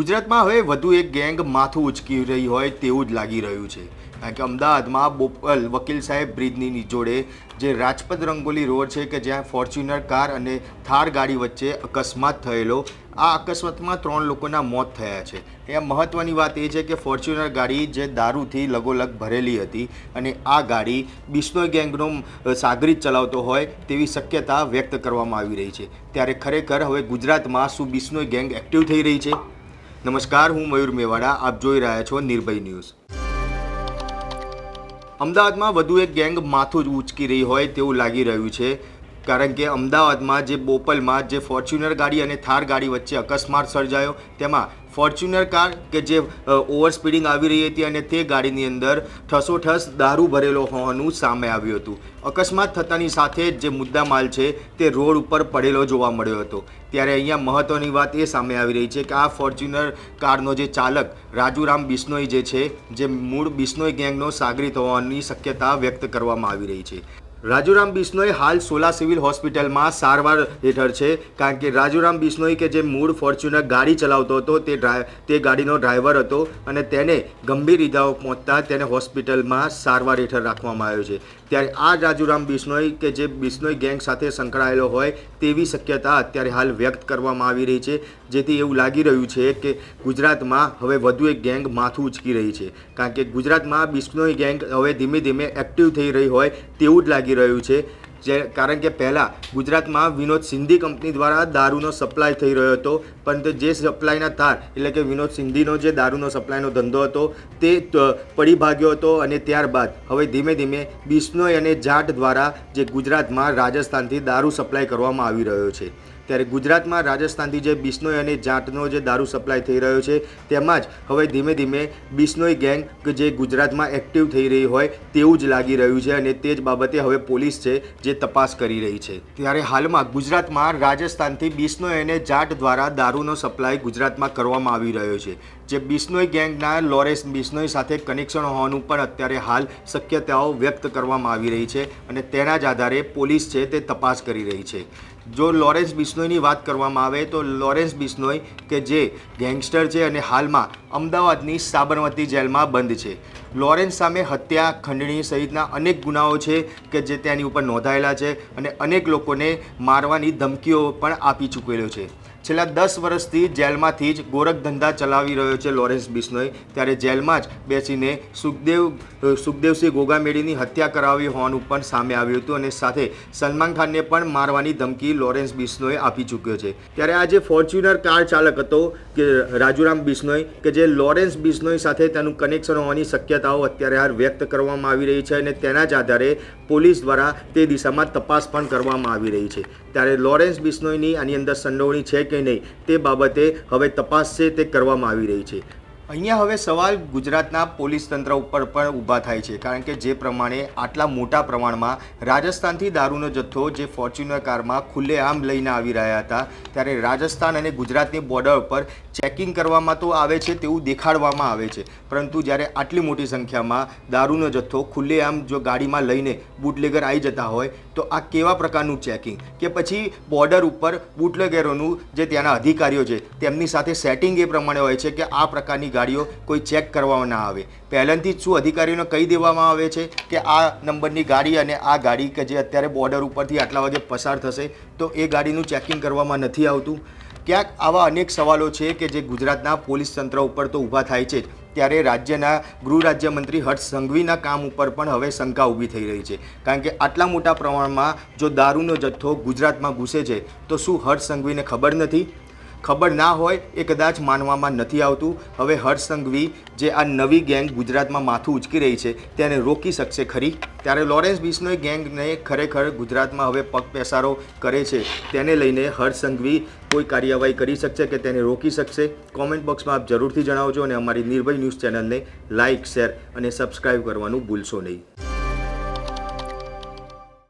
ગુજરાતમાં હવે વધુ એક ગેંગ માથું ઉચકી રહી હોય તેવું જ લાગી રહ્યું છે. કારણ કે અમદાવાદમાં બોપલ વકીલ સાહેબ બ્રિજની જોડે જે રાજપથ રંગોલી રોડ છે કે જ્યાં ફોર્ચ્યુનર કાર અને થાર ગાડી વચ્ચે અકસ્માત થયેલો, આ અકસ્માતમાં ત્રણ લોકોના મોત થયા છે. એ મહત્ત્વની વાત એ છે કે ફોર્ચ્યુનર ગાડી જે દારૂથી લગોલગ ભરેલી હતી અને આ ગાડી બિશ્નોઈ ગેંગનો સાગરી સાગરીત ચલાવતો હોય તેવી શક્યતા વ્યક્ત કરવામાં આવી રહી છે. ત્યારે ખરેખર હવે ગુજરાતમાં શું બિશ્નોઈ ગેંગ એક્ટિવ થઈ રહી છે? નમસ્કાર, હું મયુર મેવાડા. આપ જોઈ રહ્યા છો નિર્ભય ન્યૂઝ. અમદાવાદમાં વધુ એક ગેંગ માથું જ ઉચકી રહી હોય તેવું લાગી રહ્યું છે. કારણ કે અમદાવાદમાં જે બોપલમાં જે ફોર્ચ્યુનર ગાડી અને થાર ગાડી વચ્ચે અકસ્માત સર્જાયો, તેમાં ફોર્ચ્યુનર કાર કે જે ઓવર સ્પીડિંગ આવી રહી હતી અને તે ગાડીની અંદર ઠસોઠસ દારૂ ભરેલો હોવાનું સામે આવ્યું હતું. અકસ્માત થતાની સાથે જ મુદ્દામાલ છે તે રોડ ઉપર પડેલો જોવા મળ્યો હતો. ત્યારે અહીંયા મહત્ત્વની વાત એ સામે આવી રહી છે કે આ ફોર્ચ્યુનર કારનો જે ચાલક રાજુરામ બિશ્નોઈ જે છે, જે મૂળ બિશ્નોઈ ગેંગનો સાગરીત હોવાની શક્યતા વ્યક્ત કરવામાં આવી રહી છે. રાજુરામ બિશ્નોઈ હાલ સોલા સિવિલ હોસ્પિટલમાં સારવાર હેઠળ છે, કારણ કે રાજુરામ બિશ્નોઈ કે જે મૂળ ફોર્ચ્યુનર ગાડી ચલાવતો હતો, તે તે ગાડીનો ડ્રાઈવર હતો અને તેને ગંભીર ઇજાઓ પહોંચતા તેને હોસ્પિટલમાં સારવાર હેઠળ રાખવામાં આવ્યો છે. ત્યારે આ રાજુરામ બિશ્નોઈ કે જે બિશ્નોઈ ગેંગ સાથે સંકળાયેલો હોય તેવી શક્યતા અત્યારે હાલ વ્યક્ત કરવામાં આવી રહી છે. જેથી એવું લાગી રહ્યું છે કે ગુજરાતમાં હવે વધુ એક ગેંગ માથું ઉચકી રહી છે. કારણ કે ગુજરાતમાં બિશ્નોઈ ગેંગ હવે ધીમે ધીમે એક્ટિવ થઈ રહી હોય તેવું જ લાગી રહ્યું છે. જે કારણ કે પહેલાં ગુજરાતમાં વિનોદ સિંધી કંપની દ્વારા દારૂનો સપ્લાય થઈ રહ્યો હતો. પરંતુ જે સપ્લાયના તાર, એટલે કે વિનોદ સિંધીનો જે દારૂનો સપ્લાયનો ધંધો હતો, તે પડી ભાગ્યો હતો અને ત્યારબાદ હવે ધીમે ધીમે બિશ્નોઈ અને જાટ દ્વારા જે ગુજરાતમાં રાજસ્થાનથી દારૂ સપ્લાય કરવામાં આવી રહ્યો છે. ત્યારે ગુજરાતમાં રાજસ્થાનથી જે બિશ્નોઈ અને જાટનો જે દારૂ સપ્લાય થઈ રહ્યો છે, તેમાં જ હવે ધીમે ધીમે બિશ્નોઈ ગેંગ કે જે ગુજરાતમાં એક્ટિવ થઈ રહી હોય તેવું જ લાગી રહ્યું છે અને તે જ બાબતે હવે પોલીસ છે જે તપાસ કરી રહી છે. ત્યારે હાલમાં ગુજરાતમાં રાજસ્થાનથી બિશ્નોઈ અને જાટ દ્વારા દારૂનો સપ્લાય ગુજરાતમાં કરવામાં આવી રહ્યો છે. જે બિશ્નોઈ ગેંગના લોરેન્સ બિશ્નોઈ સાથે કનેક્શન હોવાનું પણ અત્યારે હાલ શક્યતાઓ વ્યક્ત કરવામાં આવી રહી છે અને તેના જ આધારે પોલીસ છે તે તપાસ કરી રહી છે. જો લોરેન્સ બિશ્નોઈની વાત કરવામાં આવે તો લોરેન્સ બિશ્નોઈ કે જે ગેંગસ્ટર છે અને હાલમાં અમદાવાદની સાબરમતી જેલમાં બંધ છે. લોરેન્સ સામે હત્યા, ખંડણી સહિતના અનેક ગુનાઓ છે કે જે તેની ઉપર નોંધાયેલા છે અને અનેક લોકોને મારવાની ધમકીઓ પણ આપી ચૂકેલો છે. છેલ્લા દસ વર્ષથી જેલમાંથી જ ગોરખ ધંધા ચલાવી રહ્યો છે લોરેન્સ બિશ્નોઈ ત્યારે જેલમાં જ બેસીને સુખદેવ સુખદેવસિંહ ગોગામેડીની હત્યા કરાવી હોવાનું પણ સામે આવ્યું હતું અને સાથે સલમાન ખાનને પણ મારવાની ધમકી લોરેન્સ બિશ્નોએ આપી ચૂક્યો છે. ત્યારે આ જે ફોર્ચ્યુનર કાર ચાલક હતો, કે રાજુરામ બિશ્નોઈ કે જે લોરેન્સ બિશ્નોઈ સાથે તેનું કનેક્શન હોવાની શક્યતાઓ અત્યારે હાલ વ્યક્ત કરવામાં આવી રહી છે અને તેના જ આધારે પોલીસ દ્વારા તે દિશામાં તપાસ પણ કરવામાં આવી રહી છે. ત્યારે લોરેન્સ બિશ્નોઈની આની અંદર સંડોવણી છે કે નહીં તે બાબતે હવે તપાસ છે તે કરવામાં આવી રહી છે. અહીંયા હવે સવાલ ગુજરાતના પોલીસ તંત્ર ઉપર પણ ઊભા થાય છે, કારણ કે જે પ્રમાણે આટલા મોટા પ્રમાણમાં રાજસ્થાનથી દારૂનો જથ્થો જે ફોર્ચ્યુનર કારમાં ખુલ્લેઆમ લઈને આવી રહ્યા હતા, ત્યારે રાજસ્થાન અને ગુજરાતની બોર્ડર ઉપર ચેકિંગ કરવામાં તો આવે છે તેવું દેખાડવામાં આવે છે, પરંતુ જ્યારે આટલી મોટી સંખ્યામાં દારૂનો જથ્થો ખુલ્લેઆમ જો ગાડીમાં લઈને બુટલેગર આવી જતા હોય, તો આ કેવા પ્રકારનું ચેકિંગ કે પછી બોર્ડર ઉપર બુટલેગરોનું જે ત્યાંના અધિકારીઓ છે, તેમની સાથે સેટિંગ એ પ્રમાણે હોય છે કે આ પ્રકારની ગાડીઓ કોઈ ચેક કરવામાં ના આવે. પહેલાંથી જ શું અધિકારીઓને કહી દેવામાં આવે છે કે આ નંબરની ગાડી અને આ ગાડી કે જે અત્યારે બોર્ડર ઉપરથી આટલા વાગે પસાર થશે, તો એ ગાડીનું ચેકિંગ કરવામાં નથી આવતું. ક્યાંક આવા અનેક સવાલો છે કે જે ગુજરાતના પોલીસ તંત્ર ઉપર તો ઊભા થાય છે. ત્યારે રાજ્યના ગૃહ રાજ્યમંત્રી હર્ષ સંઘવીના કામ ઉપર પણ હવે શંકા ઊભી થઈ રહી છે. કારણ કે આટલા મોટા પ્રમાણમાં જો દારૂનો જથ્થો ગુજરાતમાં ઘૂસે છે, તો શું હર્ષ સંઘવીને ખબર નથી? ખબર ના હોય એ કદાચ માનવામાં નથી આવતું. હવે હર્ષ સંઘવી, જે આ નવી ગેંગ ગુજરાતમાં માથું ઉચકી રહી છે, તેને રોકી શકશે ખરી? ત્યારે લોરેન્સ બિશ્નોઈ ગેંગને ખરેખર ગુજરાતમાં હવે પગ પેસારો કરે છે. તેને લઈને હર્ષ સંઘવી કોઈ કાર્યવાહી કરી શકશે કે તેને રોકી શકશે? કોમેન્ટ બોક્સમાં આપ જરૂરથી જણાવજો અને અમારી નિર્ભય ન્યૂઝ ચેનલને લાઇક શેર અને સબસ્ક્રાઈબ કરવાનું ભૂલશો નહીં.